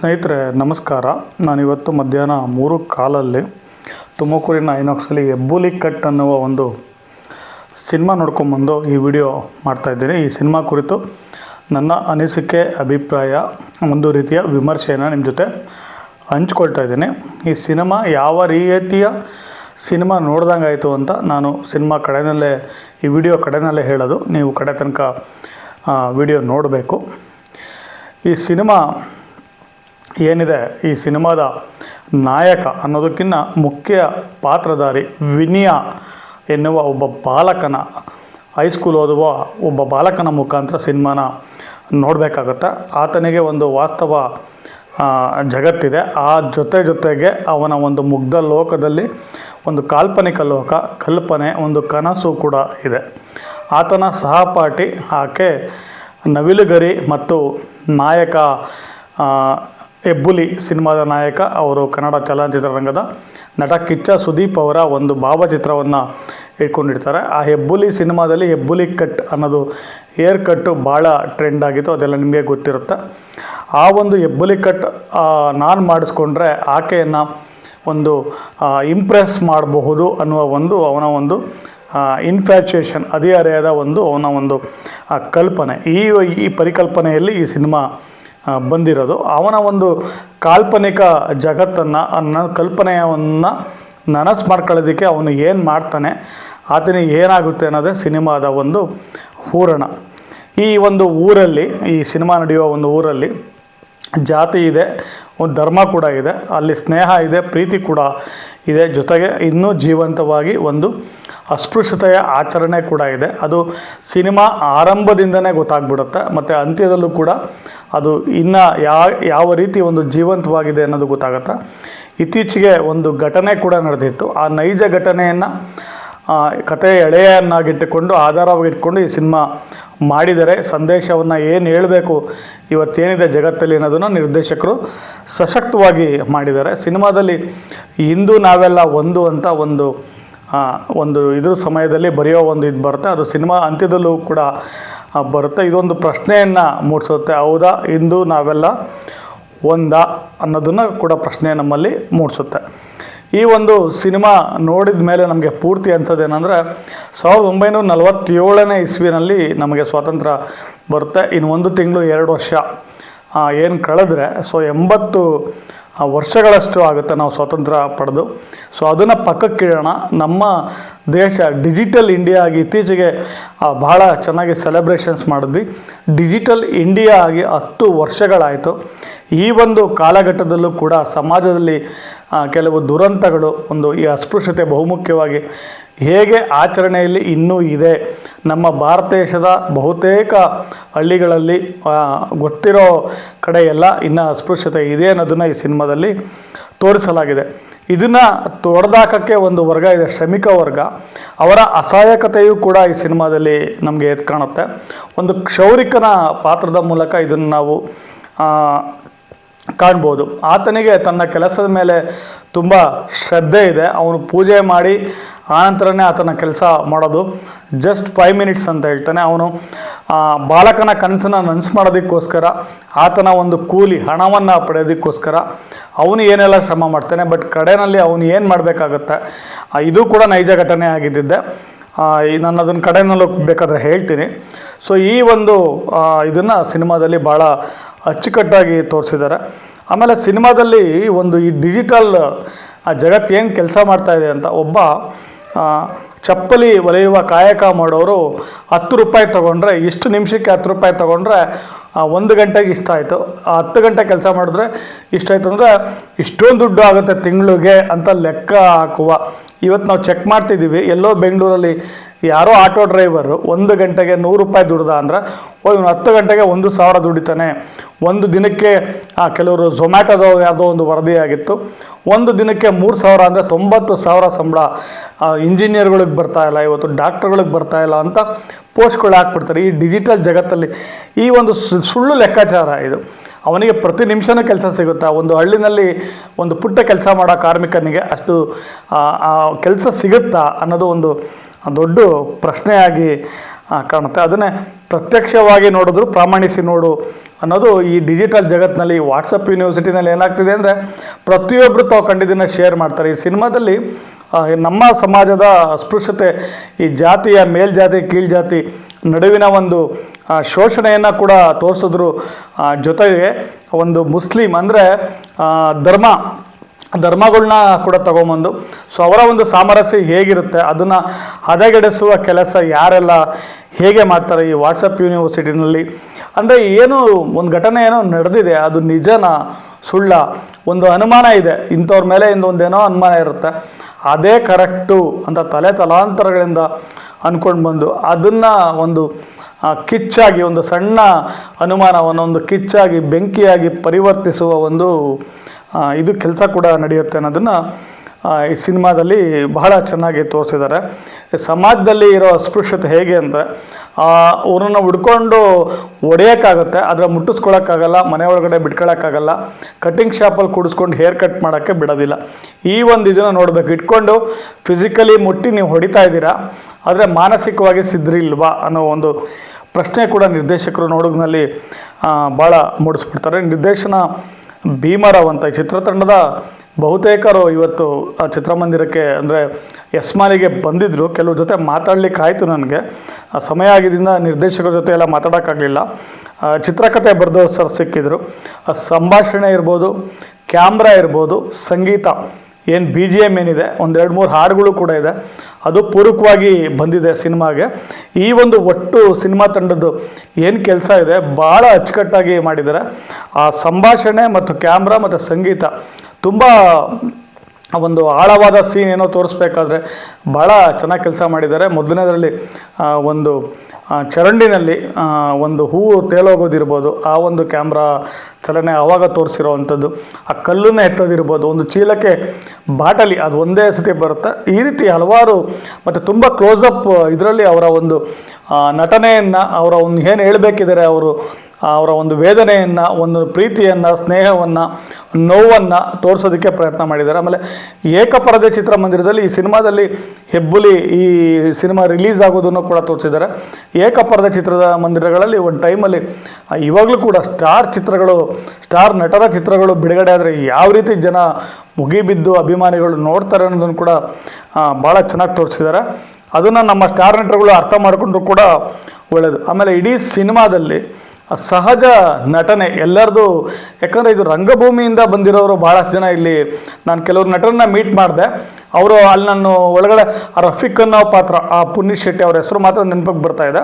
ಸ್ನೇಹಿತರೆ, ನಮಸ್ಕಾರ. ನಾನಿವತ್ತು ಮಧ್ಯಾಹ್ನ ಮೂರು ಕಾಲಲ್ಲಿ ತುಮಕೂರಿನ ಐನಾಕ್ಸಲ್ಲಿ ಹೆಬ್ಬುಲಿ ಕಟ್ ಅನ್ನುವ ಒಂದು ಸಿನಿಮಾ ನೋಡ್ಕೊಂಬಂದು ಈ ವಿಡಿಯೋ ಮಾಡ್ತಾಯಿದ್ದೀನಿ ಈ ಸಿನಿಮಾ ಕುರಿತು ನನ್ನ ಅನಿಸಿಕೆ, ಅಭಿಪ್ರಾಯ, ಒಂದು ರೀತಿಯ ವಿಮರ್ಶೆಯನ್ನು ನಿಮ್ಮ ಜೊತೆ ಹಂಚ್ಕೊಳ್ತಾ ಇದ್ದೀನಿ. ಈ ಸಿನಿಮಾ ಯಾವ ರೀತಿಯ ಸಿನಿಮಾ ನೋಡ್ದಂಗೆ ಆಯಿತು ಅಂತ ನಾನು ಸಿನಿಮಾ ಕಡೆಯಲ್ಲೇ ಈ ವಿಡಿಯೋ ಕಡೆಯಲ್ಲೇ ಹೇಳೋದು. ನೀವು ಕಡೆ ತನಕ ವಿಡಿಯೋ ನೋಡಬೇಕು. ಈ ಸಿನಿಮಾ ಏನಿದೆ ಈ ಸಿನಿಮಾದ ನಾಯಕ ಅನ್ನೋದಕ್ಕಿಂತ ಮುಖ್ಯ ಪಾತ್ರಧಾರಿ ವಿನಿಯ ಎನ್ನುವ ಒಬ್ಬ ಬಾಲಕನ ಹೈಸ್ಕೂಲ್ ಓದುವ ಒಬ್ಬ ಬಾಲಕನ ಮುಖಾಂತರ ಸಿನಿಮಾನ ನೋಡಬೇಕಾಗತ್ತೆ. ಆತನಿಗೆ ಒಂದು ವಾಸ್ತವ ಜಗತ್ತಿದೆ. ಆ ಜೊತೆ ಜೊತೆಗೆ ಅವನ ಒಂದು ಮುಗ್ಧ ಲೋಕದಲ್ಲಿ ಒಂದು ಕಾಲ್ಪನಿಕ ಲೋಕ, ಕಲ್ಪನೆ, ಒಂದು ಕನಸು ಕೂಡ ಇದೆ. ಆತನ ಸಹಪಾಠಿ ಆಕೆ ನವಿಲುಗರಿ ಮತ್ತು ನಾಯಕ ಹೆಬ್ಬುಲಿ ಸಿನಿಮಾದ ನಾಯಕ, ಅವರು ಕನ್ನಡ ಚಲನಚಿತ್ರರಂಗದ ನಟ ಕಿಚ್ಚ ಸುದೀಪ್ ಅವರ ಒಂದು ಭಾವಚಿತ್ರವನ್ನು ಇಟ್ಕೊಂಡಿರ್ತಾರೆ. ಆ ಹೆಬ್ಬುಲಿ ಸಿನಿಮಾದಲ್ಲಿ ಹೆಬ್ಬುಲಿ ಕಟ್ ಅನ್ನೋದು ಹೇರ್ ಕಟ್ಟು ಭಾಳ ಟ್ರೆಂಡ್ ಆಗಿತ್ತು, ಅದೆಲ್ಲ ನಿಮಗೆ ಗೊತ್ತಿರುತ್ತೆ. ಆ ಒಂದು ಹೆಬ್ಬುಲಿ ಕಟ್ ನಾನು ಮಾಡಿಸ್ಕೊಂಡ್ರೆ ಆಕೆಯನ್ನು ಒಂದು ಇಂಪ್ರೆಸ್ ಮಾಡಬಹುದು ಅನ್ನುವ ಒಂದು ಅವನ ಒಂದು ಇನ್ಫ್ಯಾಚುಯೇಷನ್ ಹದಿಹರೆಯದ ಒಂದು ಅವನ ಒಂದು ಕಲ್ಪನೆ. ಈ ಈ ಪರಿಕಲ್ಪನೆಯಲ್ಲಿ ಈ ಸಿನಿಮಾ ಬಂದಿರೋದು. ಅವನ ಒಂದು ಕಾಲ್ಪನಿಕ ಜಗತ್ತನ್ನು, ಅನ್ನ ಕಲ್ಪನೆಯನ್ನು ನನಸು ಮಾಡ್ಕೊಳ್ಳೋದಕ್ಕೆ ಅವನು ಏನು ಮಾಡ್ತಾನೆ, ಆತನಿಗೆ ಏನಾಗುತ್ತೆ ಅನ್ನೋದೇ ಸಿನಿಮಾದ ಒಂದು ಹೂರಣ. ಈ ಒಂದು ಊರಲ್ಲಿ, ಈ ಸಿನಿಮಾ ನಡೆಯುವ ಒಂದು ಊರಲ್ಲಿ ಜಾತಿ ಇದೆ, ಒಂದು ಧರ್ಮ ಕೂಡ ಇದೆ, ಅಲ್ಲಿ ಸ್ನೇಹ ಇದೆ, ಪ್ರೀತಿ ಕೂಡ ಇದೆ. ಜೊತೆಗೆ ಇನ್ನೂ ಜೀವಂತವಾಗಿ ಒಂದು ಅಸ್ಪೃಶ್ಯತೆಯ ಆಚರಣೆ ಕೂಡ ಇದೆ. ಅದು ಸಿನಿಮಾ ಆರಂಭದಿಂದನೇ ಗೊತ್ತಾಗ್ಬಿಡುತ್ತೆ. ಮತ್ತು ಅಂತ್ಯದಲ್ಲೂ ಕೂಡ ಅದು ಇನ್ನು ಯಾವ ಯಾವ ರೀತಿ ಒಂದು ಜೀವಂತವಾಗಿದೆ ಅನ್ನೋದು ಗೊತ್ತಾಗುತ್ತೆ. ಇತ್ತೀಚೆಗೆ ಒಂದು ಘಟನೆ ಕೂಡ ನಡೆದಿತ್ತು. ಆ ನೈಜ ಘಟನೆಯನ್ನು ಕತೆ ಎಳೆಯನ್ನಾಗಿಟ್ಟುಕೊಂಡು, ಆಧಾರವಾಗಿಟ್ಕೊಂಡು ಈ ಸಿನಿಮಾ ಮಾಡಿದರೆ ಸಂದೇಶವನ್ನು ಏನು ಹೇಳಬೇಕು, ಇವತ್ತೇನಿದೆ ಜಗತ್ತಲ್ಲಿ ಅನ್ನೋದನ್ನು ನಿರ್ದೇಶಕರು ಸಶಕ್ತವಾಗಿ ಮಾಡಿದ್ದಾರೆ. ಸಿನಿಮಾದಲ್ಲಿ ಇಂದು ನಾವೆಲ್ಲ ಒಂದು ಅಂತ ಒಂದು ಒಂದು ಇದ್ರ ಸಮಯದಲ್ಲಿ ಬರೆಯೋ ಒಂದು ಇದು ಬರುತ್ತೆ. ಅದು ಸಿನಿಮಾ ಅಂತ್ಯದಲ್ಲೂ ಕೂಡ ಬರುತ್ತೆ. ಇದೊಂದು ಪ್ರಶ್ನೆಯನ್ನು ಮೂಡಿಸುತ್ತೆ. ಹೌದಾ? ಇಂದು ನಾವೆಲ್ಲ ಒಂದಾ ಅನ್ನೋದನ್ನು ಕೂಡ ಪ್ರಶ್ನೆ ನಮ್ಮಲ್ಲಿ ಮೂಡಿಸುತ್ತೆ. ಈ ಒಂದು ಸಿನಿಮಾ ನೋಡಿದ ಮೇಲೆ ನಮಗೆ ಪೂರ್ತಿ ಅನ್ಸೋದೇನೆಂದರೆ ಸಾವಿರದ ಒಂಬೈನೂರ ನಲವತ್ತೇಳನೇ ಇಸ್ವಿನಲ್ಲಿ ನಮಗೆ ಸ್ವಾತಂತ್ರ್ಯ ಬರುತ್ತೆ. ಇನ್ನು ಒಂದು ತಿಂಗಳು ಎರಡು ವರ್ಷ ಏನು ಕಳೆದ್ರೆ ಸೊ ಎಂಬತ್ತು ಆ, ವರ್ಷಗಳಷ್ಟು ಆಗುತ್ತೆ ನಾವು ಸ್ವಾತಂತ್ರ್ಯ ಪಡೆದು. ಸೊ ಅದನ್ನು ಪಕ್ಕಕ್ಕಿಡೋಣ ನಮ್ಮ ದೇಶ ಡಿಜಿಟಲ್ ಇಂಡಿಯಾ ಆಗಿ ಇತ್ತೀಚೆಗೆ ಭಾಳ ಚೆನ್ನಾಗಿ ಸೆಲೆಬ್ರೇಷನ್ಸ್ ಮಾಡಿದ್ವಿ. ಡಿಜಿಟಲ್ ಇಂಡಿಯಾ ಆಗಿ ಹತ್ತು ವರ್ಷಗಳಾಯಿತು. ಈ ಒಂದು ಕಾಲಘಟ್ಟದಲ್ಲೂ ಕೂಡ ಸಮಾಜದಲ್ಲಿ ಕೆಲವು ದುರಂತಗಳು ಒಂದು ಈ ಅಸ್ಪೃಶ್ಯತೆ ಬಹುಮುಖ್ಯವಾಗಿ ಹೇಗೆ ಆಚರಣೆಯಲ್ಲಿ ಇನ್ನೂ ಇದೆ? ನಮ್ಮ ಭಾರತ ದೇಶದ ಬಹುತೇಕ ಹಳ್ಳಿಗಳಲ್ಲಿ ಗೊತ್ತಿರೋ ಕಡೆಯೆಲ್ಲ ಇನ್ನು ಅಸ್ಪೃಶ್ಯತೆ ಇದೆ ಅನ್ನೋದನ್ನು ಈ ಸಿನಿಮಾದಲ್ಲಿ ತೋರಿಸಲಾಗಿದೆ. ಇದನ್ನು ತೊಡೆದಾಕಕ್ಕೆ ಒಂದು ವರ್ಗ ಇದೆ, ಶ್ರಮಿಕ ವರ್ಗ. ಅವರ ಅಸಹಾಯಕತೆಯೂ ಕೂಡ ಈ ಸಿನಿಮಾದಲ್ಲಿ ನಮಗೆ ಎದ್ದು ಕಾಣುತ್ತೆ. ಒಂದು ಕ್ಷೌರಿಕನ ಪಾತ್ರದ ಮೂಲಕ ಇದನ್ನು ನಾವು ಕಾಣ್ಬೋದು. ಆತನಿಗೆ ತನ್ನ ಕೆಲಸದ ಮೇಲೆ ತುಂಬ ಶ್ರದ್ಧೆ ಇದೆ. ಅವನು ಪೂಜೆ ಮಾಡಿ ಆನಂತರನೇ ಆತನ ಕೆಲಸ ಮಾಡೋದು. ಜಸ್ಟ್ ಫೈವ್ ಮಿನಿಟ್ಸ್ ಅಂತ ಹೇಳ್ತಾನೆ ಅವನು. ಬಾಲಕನ ಕನಸನ್ನು ನನಸು ಮಾಡೋದಕ್ಕೋಸ್ಕರ ಆತನ ಒಂದು ಕೂಲಿ ಹಣವನ್ನು ಪಡೆಯೋದಕ್ಕೋಸ್ಕರ ಅವನು ಏನೆಲ್ಲ ಶ್ರಮ ಮಾಡ್ತಾನೆ. ಬಟ್ ಕಡೆಯಲ್ಲಿ ಅವನು ಏನು ಮಾಡಬೇಕಾಗತ್ತೆ? ಇದು ಕೂಡ ನೈಜ ಘಟನೆ ಆಗಿದ್ದಿದ್ದೆ. ನಾನು ಅದನ್ನು ಕಡೆನಲ್ಲೂ ಬೇಕಾದರೆ ಹೇಳ್ತೀನಿ. ಸೊ ಈ ಒಂದು ಇದನ್ನು ಸಿನಿಮಾದಲ್ಲಿ ಭಾಳ ಅಚ್ಚುಕಟ್ಟಾಗಿ ತೋರಿಸಿದ್ದಾರೆ. ಆಮೇಲೆ ಸಿನಿಮಾದಲ್ಲಿ ಒಂದು ಈ ಡಿಜಿಟಲ್ ಜಗತ್ತು ಏನು ಕೆಲಸ ಮಾಡ್ತಾ ಇದೆ ಅಂತ ಒಬ್ಬ ಚಪ್ಪಲಿ ಒಲೆಯುವ ಕಾಯಕ ಮಾಡೋರು ಹತ್ತು ರೂಪಾಯಿ ತೊಗೊಂಡ್ರೆ ಇಷ್ಟು ನಿಮಿಷಕ್ಕೆ ಹತ್ತು ರೂಪಾಯಿ ತೊಗೊಂಡ್ರೆ ಆ, ಒಂದು ಗಂಟೆಗೆ ಇಷ್ಟ ಆಯಿತು. ಆ ಹತ್ತು ಗಂಟೆ ಕೆಲಸ ಮಾಡಿದ್ರೆ ಇಷ್ಟಾಯ್ತು ಅಂದರೆ ಇಷ್ಟೊಂದು ದುಡ್ಡು ಆಗುತ್ತೆ ತಿಂಗಳಿಗೆ ಅಂತ ಲೆಕ್ಕ ಹಾಕುವ. ಇವತ್ತು ನಾವು ಚೆಕ್ ಮಾಡ್ತಿದ್ದೀವಿ ಎಲ್ಲೋ ಬೆಂಗಳೂರಲ್ಲಿ ಯಾರೋ ಆಟೋ ಡ್ರೈವರು ಒಂದು ಗಂಟೆಗೆ ನೂರು ರೂಪಾಯಿ ದುಡ್ದ ಅಂದರೆ, ಓ, ಇವನು ಹತ್ತು ಗಂಟೆಗೆ ಒಂದು ಸಾವಿರ ದುಡಿತಾನೆ. ಒಂದು ದಿನಕ್ಕೆ ಕೆಲವರು ಝೊಮ್ಯಾಟೋದ ಯಾವುದೋ ಒಂದು ವರದಿಯಾಗಿತ್ತು ಒಂದು ದಿನಕ್ಕೆ ಮೂರು ಸಾವಿರ ಅಂದರೆ ತೊಂಬತ್ತು ಸಾವಿರ ಸಂಬಳ. ಇಂಜಿನಿಯರ್ಗಳಿಗೆ ಬರ್ತಾ ಇಲ್ಲ, ಇವತ್ತು ಡಾಕ್ಟರ್ಗಳಿಗೆ ಬರ್ತಾ ಇಲ್ಲ ಅಂತ ಪೋಸ್ಟ್ಗಳು ಹಾಕ್ಬಿಡ್ತಾರೆ. ಈ ಡಿಜಿಟಲ್ ಜಗತ್ತಲ್ಲಿ ಈ ಒಂದು ಸುಳ್ಳು ಲೆಕ್ಕಾಚಾರ ಇದು. ಅವನಿಗೆ ಪ್ರತಿ ನಿಮಿಷನೂ ಕೆಲಸ ಸಿಗುತ್ತಾ? ಒಂದು ಹಳ್ಳಿನಲ್ಲಿ ಒಂದು ಪುಟ್ಟ ಕೆಲಸ ಮಾಡೋ ಕಾರ್ಮಿಕನಿಗೆ ಅಷ್ಟು ಕೆಲಸ ಸಿಗುತ್ತಾ ಅನ್ನೋದು ಒಂದು ದೊಡ್ಡ ಪ್ರಶ್ನೆಯಾಗಿ ಕಾಣುತ್ತೆ. ಅದನ್ನೇ ಪ್ರತ್ಯಕ್ಷವಾಗಿ ನೋಡಿದ್ರು ಪ್ರಾಮಾಣಿಸಿ ನೋಡು ಅನ್ನೋದು ಈ ಡಿಜಿಟಲ್ ಜಗತ್ತಿನಲ್ಲಿ, ವಾಟ್ಸಪ್ ಯೂನಿವರ್ಸಿಟಿನಲ್ಲಿ ಏನಾಗ್ತಿದೆ ಅಂದರೆ ಪ್ರತಿಯೊಬ್ಬರು ತಾವು ಕಂಡಿದ್ದನ್ನು ಶೇರ್ ಮಾಡ್ತಾರೆ. ಈ ಸಿನಿಮಾದಲ್ಲಿ ನಮ್ಮ ಸಮಾಜದ ಅಸ್ಪೃಶ್ಯತೆ ಈ ಜಾತಿಯ ಮೇಲ್ಜಾತಿ, ಕೀಳ್ಜಾತಿ ನಡುವಿನ ಒಂದು ಶೋಷಣೆಯನ್ನು ಕೂಡ ತೋರಿಸಿದ್ರು. ಜೊತೆಗೆ ಒಂದು ಮುಸ್ಲಿಂ ಅಂದರೆ ಧರ್ಮ ಧರ್ಮಗಳನ್ನ ಕೂಡ ತಗೊಂಬಂದು. ಸೊ ಅವರ ಒಂದು ಸಾಮರಸ್ಯ ಹೇಗಿರುತ್ತೆ, ಅದನ್ನು ಹದಗೆಡಿಸುವ ಕೆಲಸ ಯಾರೆಲ್ಲ ಹೇಗೆ ಮಾಡ್ತಾರೆ ಈ ವಾಟ್ಸಪ್ ಯೂನಿವರ್ಸಿಟಿನಲ್ಲಿ ಅಂದರೆ ಏನು, ಒಂದು ಘಟನೆ ಏನೋ ನಡೆದಿದೆ, ಅದು ನಿಜನ ಸುಳ್ಳ? ಒಂದು ಅನುಮಾನ ಇದೆ, ಇಂಥವ್ರ ಮೇಲೆ ಇಂದ ಒಂದೇನೋ ಅನುಮಾನ ಇರುತ್ತೆ. ಅದೇ ಕರೆಕ್ಟು ಅಂತ ತಲೆ ತಲಾಂತರಗಳಿಂದ ಅಂದ್ಕೊಂಡು ಬಂದು ಅದನ್ನು ಒಂದು ಕಿಚ್ಚಾಗಿ, ಒಂದು ಸಣ್ಣ ಅನುಮಾನವನ್ನು, ಒಂದು ಕಿಚ್ಚಾಗಿ, ಬೆಂಕಿಯಾಗಿ ಪರಿವರ್ತಿಸುವ ಒಂದು ಇದು ಕೆಲಸ ಕೂಡ ನಡೆಯುತ್ತೆ ಅನ್ನೋದನ್ನು ಈ ಸಿನಿಮಾದಲ್ಲಿ ಬಹಳ ಚೆನ್ನಾಗಿ ತೋರಿಸಿದ್ದಾರೆ. ಸಮಾಜದಲ್ಲಿ ಇರೋ ಅಸ್ಪೃಶ್ಯತೆ ಹೇಗೆ ಅಂದರೆ ಅವರನ್ನು ಹುಡ್ಕೊಂಡು ಒಡೆಯೋಕ್ಕಾಗುತ್ತೆ ಆದರೆ ಮುಟ್ಟಿಸ್ಕೊಳಕ್ಕಾಗಲ್ಲ, ಮನೆ ಒಳಗಡೆ ಬಿಟ್ಕೊಳಕ್ಕಾಗಲ್ಲ ಕಟಿಂಗ್ ಶಾಪಲ್ಲಿ ಕೂಡಿಸ್ಕೊಂಡು ಹೇರ್ ಕಟ್ ಮಾಡೋಕ್ಕೆ ಬಿಡೋದಿಲ್ಲ. ಈ ಒಂದು ಇದನ್ನು ನೋಡಬೇಕು. ಇಟ್ಕೊಂಡು ಫಿಸಿಕಲಿ ಮುಟ್ಟಿ ನೀವು ಹೊಡಿತಾ ಇದ್ದೀರಾ, ಆದರೆ ಮಾನಸಿಕವಾಗಿ ಸಿದ್ರಿಲ್ವಾ ಅನ್ನೋ ಒಂದು ಪ್ರಶ್ನೆ ಕೂಡ ನಿರ್ದೇಶಕರು ನೋಡೋದ್ನಲ್ಲಿ ಭಾಳ ಮೂಡಿಸ್ಬಿಡ್ತಾರೆ. ನಿರ್ದೇಶನ ಭೀಮರಾವ್ ಅಂತ ಚಿತ್ರತಂಡದ ಬಹುತೇಕರು ಇವತ್ತು ಆ ಚಿತ್ರಮಂದಿರಕ್ಕೆ ಅಂದರೆ ಯಸ್ಮಾಲಿಗೆ ಬಂದಿದ್ದರು ಕೆಲವ್ರ ಜೊತೆ ಮಾತಾಡಲಿಕ್ಕೆ ಆಯಿತು ನನಗೆ. ಆ ಸಮಯ ಆಗಿದ್ದರಿಂದ ನಿರ್ದೇಶಕರ ಜೊತೆ ಎಲ್ಲ ಮಾತಾಡೋಕ್ಕಾಗಲಿಲ್ಲ. ಚಿತ್ರಕಥೆ ಬರೆದವ್ರು ಸರ್ ಸಿಕ್ಕಿದ್ರು. ಸಂಭಾಷಣೆ ಇರ್ಬೋದು, ಕ್ಯಾಮ್ರಾ ಇರ್ಬೋದು, ಸಂಗೀತ. ಏನು ಬಿ ಜಿ ಎಂ ಏನಿದೆ, ಒಂದೆರಡು ಮೂರು ಹಾಡುಗಳು ಕೂಡ ಇದೆ. ಅದು ಪೂರಕವಾಗಿ ಬಂದಿದೆ ಸಿನಿಮಾಗೆ. ಈ ಒಂದು ಒಟ್ಟು ಸಿನಿಮಾ ತಂಡದ್ದು ಏನು ಕೆಲಸ ಇದೆ, ಭಾಳ ಅಚ್ಚುಕಟ್ಟಾಗಿ ಮಾಡಿದ್ದಾರೆ. ಆ ಸಂಭಾಷಣೆ ಮತ್ತು ಕ್ಯಾಮ್ರಾ ಮತ್ತು ಸಂಗೀತ ತುಂಬ ಒಂದು ಆಳವಾದ ಸೀನ್ ಏನೋ ತೋರಿಸ್ಬೇಕಾದ್ರೆ ಭಾಳ ಚೆನ್ನಾಗಿ ಕೆಲಸ ಮಾಡಿದ್ದಾರೆ. ಮೊದಲನೇದರಲ್ಲಿ ಆ, ಒಂದು ಚರಂಡಿನಲ್ಲಿ ಒಂದು ಹೂವು ತೇಲೋಗೋದಿರ್ಬೋದು ಆ ಒಂದು ಕ್ಯಾಮ್ರಾ ಚಲನೆ ಆವಾಗ ತೋರಿಸಿರೋ ಅಂಥದ್ದು ಆ ಕಲ್ಲನ್ನು ಎತ್ತೋದಿರ್ಬೋದು ಒಂದು ಚೀಲಕ್ಕೆ ಬಾಟಲಿ ಅದು ಒಂದೇ ಸತಿ ಬರುತ್ತೆ. ಈ ರೀತಿ ಹಲವಾರು ಮತ್ತು ತುಂಬ ಕ್ಲೋಸಪ್ ಇದರಲ್ಲಿ ಅವರ ಒಂದು ಆ, ನಟನೆಯನ್ನು ಅವರ ಒಂದು ಏನು ಹೇಳಬೇಕಿದ್ದಾರೆ ಅವರು ಅವರ ಒಂದು ವೇದನೆಯನ್ನು, ಒಂದು ಪ್ರೀತಿಯನ್ನು, ಸ್ನೇಹವನ್ನು, ನೋವನ್ನು ತೋರಿಸೋದಕ್ಕೆ ಪ್ರಯತ್ನ ಮಾಡಿದ್ದಾರೆ. ಆಮೇಲೆ ಏಕಪರದೆ ಚಿತ್ರಮಂದಿರದಲ್ಲಿ ಈ ಸಿನಿಮಾದಲ್ಲಿ ಹೆಬ್ಬುಲಿ ಈ ಸಿನಿಮಾ ರಿಲೀಸ್ ಆಗೋದನ್ನು ಕೂಡ ತೋರಿಸಿದ್ದಾರೆ. ಏಕಪರದೆ ಚಿತ್ರದ ಮಂದಿರಗಳಲ್ಲಿ ಒಂದು ಟೈಮಲ್ಲಿ ಇವಾಗಲೂ ಕೂಡ ಸ್ಟಾರ್ ಚಿತ್ರಗಳು, ಸ್ಟಾರ್ ನಟರ ಚಿತ್ರಗಳು ಬಿಡುಗಡೆ ಆದರೆ ಯಾವ ರೀತಿ ಜನ ಮುಗಿಬಿದ್ದು ಅಭಿಮಾನಿಗಳು ನೋಡ್ತಾರೆ ಅನ್ನೋದನ್ನು ಕೂಡ ಭಾಳ ಚೆನ್ನಾಗಿ ತೋರಿಸಿದ್ದಾರೆ. ಅದನ್ನು ನಮ್ಮ ಸ್ಟಾರ್ ನಟರುಗಳು ಅರ್ಥ ಮಾಡಿಕೊಂಡ್ರು ಕೂಡ ಒಳ್ಳೆಯದು ಆಮೇಲೆ ಇಡೀ ಸಿನಿಮಾದಲ್ಲಿ ಸಹಜ ನಟನೆ ಎಲ್ಲರದು, ಯಾಕಂದರೆ ಇದು ರಂಗಭೂಮಿಯಿಂದ ಬಂದಿರೋರು ಭಾಳಷ್ಟು ಜನ ಇಲ್ಲಿ. ನಾನು ಕೆಲವರು ನಟರನ್ನ ಮೀಟ್ ಮಾಡಿದೆ. ಅವರು ಅಲ್ಲಿ ನಾನು ಒಳಗಡೆ ರಫೀಕ್ ಅನ್ನೋ ಪಾತ್ರ, ಆ ಪುನೀತ್ ಶೆಟ್ಟಿ ಅವ್ರ ಹೆಸರು ಮಾತ್ರ ನೆನಪಿಗೆ ಬರ್ತಾ ಇದೆ.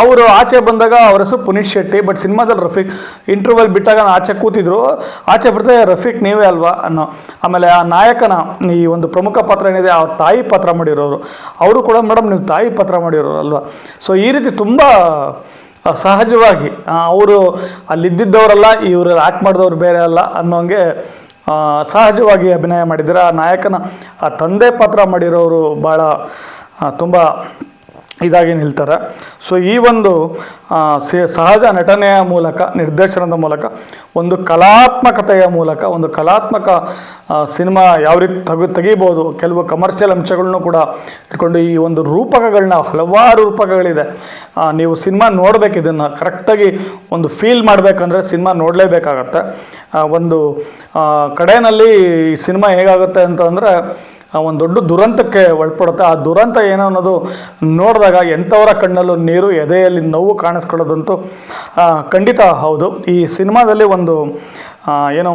ಅವರು ಆಚೆ ಬಂದಾಗ ಅವ್ರ ಹೆಸರು ಪುನೀತ್ ಶೆಟ್ಟಿ ಬಟ್ ಸಿನಿಮಾದಲ್ಲಿ ರಫೀಕ್ ಇಂಟರ್ವಲ್ ಬಿಟ್ಟಾಗ ನಾನು ಆಚೆ ಕೂತಿದ್ರು. ಆಚೆ ಬಿಡ್ತಾ ರಫೀಕ್, ನೀವೇ ಅಲ್ವಾ? ಅನ್ನೋ. ಆಮೇಲೆ ಆ ನಾಯಕನ, ಈ ಒಂದು ಪ್ರಮುಖ ಪಾತ್ರ ಏನಿದೆ ಅವ್ರ ತಾಯಿ ಪಾತ್ರ ಮಾಡಿರೋರು. ಅವರು ಕೂಡ, ಮೇಡಮ್, ನೀವು ತಾಯಿ ಪಾತ್ರ ಮಾಡಿರೋರು ಅಲ್ವಾ ಸೊ ಈ ರೀತಿ ತುಂಬ ಸಹಜವಾಗಿ ಅವರು ಅಲ್ಲಿದ್ದಿದ್ದವರಲ್ಲ, ಇವರು ಆ್ಯಕ್ಟ್ ಮಾಡಿದವರು ಬೇರೆ ಅಲ್ಲ ಅನ್ನೋಂಗೆ ಸಹಜವಾಗಿ ಅಭಿನಯ ಮಾಡಿದ್ದೀರ. ಆ ನಾಯಕನ, ಆ ತಂದೆ ಪಾತ್ರ ಮಾಡಿರೋರು ಭಾಳ ತುಂಬ ಇದಾಗಿ ನಿಲ್ತಾರೆ. ಸೊ ಈ ಒಂದು ಸಹಜ ನಟನೆಯ ಮೂಲಕ, ನಿರ್ದೇಶನದ ಮೂಲಕ, ಒಂದು ಕಲಾತ್ಮಕತೆಯ ಮೂಲಕ, ಒಂದು ಕಲಾತ್ಮಕ ಸಿನಿಮಾ ಯಾವ ರೀತಿ ತೆಗೆ ತೆಗಿಬೋದು, ಕೆಲವು ಕಮರ್ಷಿಯಲ್ ಅಂಶಗಳನ್ನು ಕೂಡ ಇಟ್ಕೊಂಡು ಈ ಒಂದು ರೂಪಕಗಳನ್ನ ಹಲವಾರು ರೂಪಕಗಳಿದೆ. ನೀವು ಸಿನಿಮಾ ನೋಡಬೇಕು ಇದನ್ನು, ಕರೆಕ್ಟಾಗಿ ಒಂದು ಫೀಲ್ ಮಾಡಬೇಕಂದ್ರೆ ಸಿನಿಮಾ ನೋಡಲೇಬೇಕಾಗತ್ತೆ. ಒಂದು ಕಡೆಯಲ್ಲಿ ಸಿನಿಮಾ ಹೇಗಾಗುತ್ತೆ ಅಂತಂದರೆ ಒಂದು ದೊಡ್ಡ ದುರಂತಕ್ಕೆ ಒಳಪಡುತ್ತೆ. ಆ ದುರಂತ ಏನೋ ಅನ್ನೋದು ನೋಡಿದಾಗ ಎಂಥವರ ಕಣ್ಣಲ್ಲೂ ನೀರು ಎದೆಯಲ್ಲಿ ನೋವು ಕಾಣಿಸ್ಕೊಳ್ಳೋದಂತೂ ಖಂಡಿತ ಹೌದು. ಈ ಸಿನಿಮಾದಲ್ಲಿ ಒಂದು ಆ, ಏನು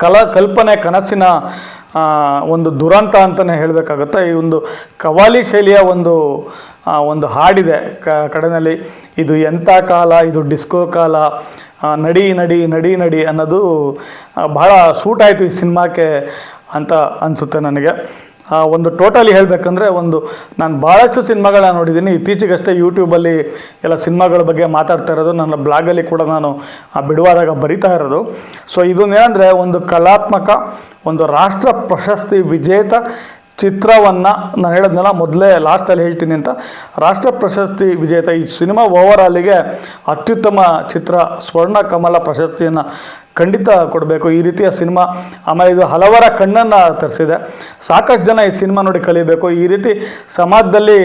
ಕಲಾ ಕಲ್ಪನೆ ಕನಸಿನ ಒಂದು ದುರಂತ ಅಂತಲೇ ಹೇಳಬೇಕಾಗುತ್ತೆ. ಈ ಒಂದು ಕವಾಲಿ ಶೈಲಿಯ ಒಂದು ಒಂದು ಹಾಡಿದೆ. ಕ ಕಡೆಯಲ್ಲಿ ಇದು ಎಂಥ ಕಾಲ ಇದು ಡಿಸ್ಕೋ ಕಾಲ ನಡಿ ನಡಿ ನಡಿ ನಡಿ ಅನ್ನೋದು ಭಾಳ ಸೂಟ್ ಆಯಿತು ಈ ಸಿನಿಮಾಕ್ಕೆ. ಅಂತ ಅನಿಸುತ್ತೆ ನನಗೆ. ಒಂದು ಟೋಟಲಿ ಹೇಳಬೇಕಂದ್ರೆ ಒಂದು, ನಾನು ಭಾಳಷ್ಟು ಸಿನಿಮಾಗಳನ್ನ ನೋಡಿದ್ದೀನಿ. ಇತ್ತೀಚೆಗಷ್ಟೇ ಯೂಟ್ಯೂಬಲ್ಲಿ ಎಲ್ಲ ಸಿನಿಮಾಗಳ ಬಗ್ಗೆ ಮಾತಾಡ್ತಾ ಇರೋದು. ನನ್ನ ಬ್ಲಾಗಲ್ಲಿ ಕೂಡ ನಾನು, ಆ, ಬಿಡುವಾದಾಗ ಬರಿತಾ ಇರೋದು. ಸೊ ಇದನ್ನೇನೆಂದರೆ ಒಂದು ಕಲಾತ್ಮಕ, ಒಂದು ರಾಷ್ಟ್ರ ಪ್ರಶಸ್ತಿ ವಿಜೇತ ಚಿತ್ರವನ್ನು ನಾನು ಹೇಳಿದ್ನಲ್ಲ ಮೊದಲೇ ಲಾಸ್ಟಲ್ಲಿ ಹೇಳ್ತೀನಿ ಅಂತ. ರಾಷ್ಟ್ರ ಪ್ರಶಸ್ತಿ ವಿಜೇತ ಈ ಸಿನಿಮಾ ಓವರಾಲಿಗೆ ಅತ್ಯುತ್ತಮ ಚಿತ್ರ ಸ್ವರ್ಣ ಕಮಲ ಪ್ರಶಸ್ತಿಯನ್ನು ಖಂಡಿತ ಕೊಡಬೇಕು. ಈ ರೀತಿಯ ಸಿನಿಮಾ ಆಮೇಲೆ ಇದು ಹಲವರ ಕಣ್ಣನ್ನು ತರಿಸಿದೆ. ಸಾಕಷ್ಟು ಜನ ಈ ಸಿನಿಮಾ ನೋಡಿ ಕಲಿಬೇಕು. ಈ ರೀತಿ ಸಮಾಜದಲ್ಲಿ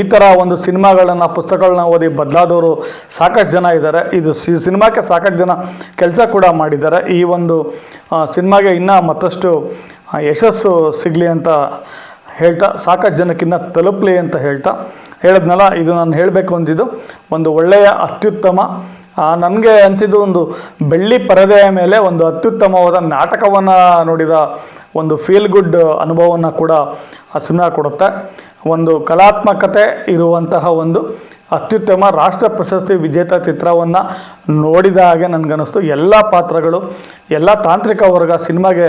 ಈ ಥರ ಒಂದು ಸಿನಿಮಾಗಳನ್ನು, ಪುಸ್ತಕಗಳನ್ನ ಓದಿ ಬದಲಾದವರು ಸಾಕಷ್ಟು ಜನ ಇದ್ದಾರೆ. ಇದು ಸಿನಿಮಾಕ್ಕೆ ಸಾಕಷ್ಟು ಜನ ಕೆಲಸ ಕೂಡ ಮಾಡಿದ್ದಾರೆ. ಈ ಒಂದು ಸಿನಿಮಾಗೆ ಇನ್ನೂ ಮತ್ತಷ್ಟು ಯಶಸ್ಸು ಸಿಗಲಿ ಅಂತ ಹೇಳ್ತಾ, ಸಾಕಷ್ಟು ಜನಕ್ಕಿನ್ನ ತಲುಪಲಿ ಅಂತ ಹೇಳ್ತಾ ಹೇಳಿದ್ನಲ್ಲ, ಇದು ನಾನು ಹೇಳಬೇಕು ಅಂದಿದ್ದು. ಒಂದು ಒಳ್ಳೆಯ ಅತ್ಯುತ್ತಮ ನನಗೆ ಅನಿಸಿದ್ದು ಒಂದು ಬೆಳ್ಳಿ ಪರದೆಯ ಮೇಲೆ ಒಂದು ಅತ್ಯುತ್ತಮವಾದ ನಾಟಕವನ್ನು ನೋಡಿದ ಒಂದು ಫೀಲ್ ಗುಡ್ ಅನುಭವವನ್ನು ಕೂಡ ಆ ಸಿನಿಮಾ ಕೊಡುತ್ತೆ. ಒಂದು ಕಲಾತ್ಮಕತೆ ಇರುವಂತಹ ಒಂದು ಅತ್ಯುತ್ತಮ ರಾಷ್ಟ್ರ ಪ್ರಶಸ್ತಿ ವಿಜೇತ ಚಿತ್ರವನ್ನು ನೋಡಿದ ಹಾಗೆ ನನಗನ್ನಿಸ್ತು. ಎಲ್ಲ ಪಾತ್ರಗಳು, ಎಲ್ಲ ತಾಂತ್ರಿಕ ವರ್ಗ ಸಿನಿಮಾಗೆ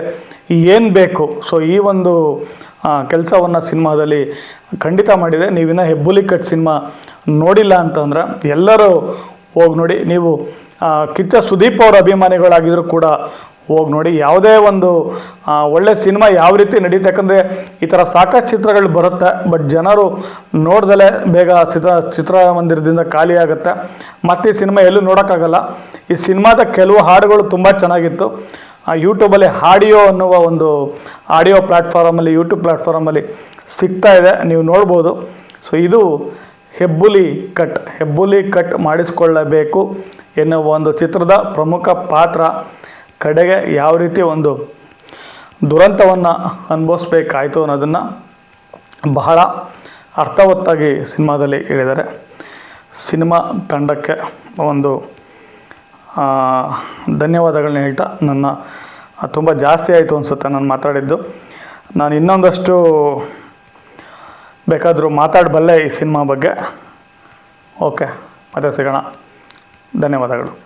ಏನು ಬೇಕು, ಸೊ ಈ ಒಂದು ಕೆಲಸವನ್ನು ಸಿನಿಮಾದಲ್ಲಿ ಖಂಡಿತ ಮಾಡಿದೆ. ನೀವಿನ್ನ ಹೆಬ್ಬುಲಿ ಕಟ್ ಸಿನಿಮಾ ನೋಡಿಲ್ಲ ಅಂತಂದ್ರೆ ಎಲ್ಲರೂ ಹೋಗಿ ನೋಡಿ. ನೀವು ಕಿಚ್ಚ ಸುದೀಪ್ ಅವರ ಅಭಿಮಾನಿಗಳಾಗಿದ್ರೂ ಕೂಡ ಹೋಗಿ ನೋಡಿ. ಯಾವುದೇ ಒಂದು ಒಳ್ಳೆ ಸಿನಿಮಾ ಯಾವ ರೀತಿ ನಡೀತೆ ಯಾಕಂದರೆ ಈ ಥರ ಸಾಕಷ್ಟು ಚಿತ್ರಗಳು ಬರುತ್ತೆ. ಬಟ್ ಜನರು ನೋಡ್ದಲೇ ಬೇಗ ಚಿತ್ರ, ಚಿತ್ರಮಂದಿರದಿಂದ ಖಾಲಿ ಆಗುತ್ತೆ. ಮತ್ತು ಈ ಸಿನಿಮಾ ಎಲ್ಲೂ ನೋಡೋಕ್ಕಾಗಲ್ಲ. ಈ ಸಿನಿಮಾದ ಕೆಲವು ಹಾಡುಗಳು ತುಂಬ ಚೆನ್ನಾಗಿತ್ತು. ಯೂಟ್ಯೂಬಲ್ಲಿ ಆಡಿಯೋ ಅನ್ನುವ ಒಂದು ಆಡಿಯೋ ಪ್ಲ್ಯಾಟ್ಫಾರ್ಮಲ್ಲಿ ಯೂಟ್ಯೂಬ್ ಪ್ಲ್ಯಾಟ್ಫಾರ್ಮಲ್ಲಿ ಸಿಗ್ತಾ ಇದೆ. ನೀವು ನೋಡ್ಬೋದು. ಸೊ, ಇದು ಹೆಬ್ಬುಲಿ ಕಟ್ ಹೆಬ್ಬುಲಿ ಕಟ್ ಮಾಡಿಸಿಕೊಳ್ಳಬೇಕು ಎನ್ನುವ ಒಂದು ಚಿತ್ರದ ಪ್ರಮುಖ ಪಾತ್ರ ಕಡೆಗೆ ಯಾವ ರೀತಿ ಒಂದು ದುರಂತವನ್ನು ಅನುಭವಿಸ್ಬೇಕಾಯಿತು ಅನ್ನೋದನ್ನು ಬಹಳ ಅರ್ಥವತ್ತಾಗಿ ಸಿನಿಮಾದಲ್ಲಿ ಹೇಳಿದ್ದಾರೆ. ಸಿನಿಮಾ ತಂಡಕ್ಕೆ ಒಂದು ಧನ್ಯವಾದಗಳನ್ನ ಹೇಳ್ತಾ ನನ್ನ ತುಂಬ ಜಾಸ್ತಿ ಆಯಿತು ಅನಿಸುತ್ತೆ ನಾನು ಮಾತಾಡಿದ್ದು. ನಾನು ಇನ್ನೊಂದಷ್ಟು ಬೇಕಾದರೂ ಮಾತಾಡಬಲ್ಲೆ ಈ ಸಿನಿಮಾ ಬಗ್ಗೆ. ಓಕೆ ಮತ್ತೆ ಸಿಗೋಣ. ಧನ್ಯವಾದಗಳು.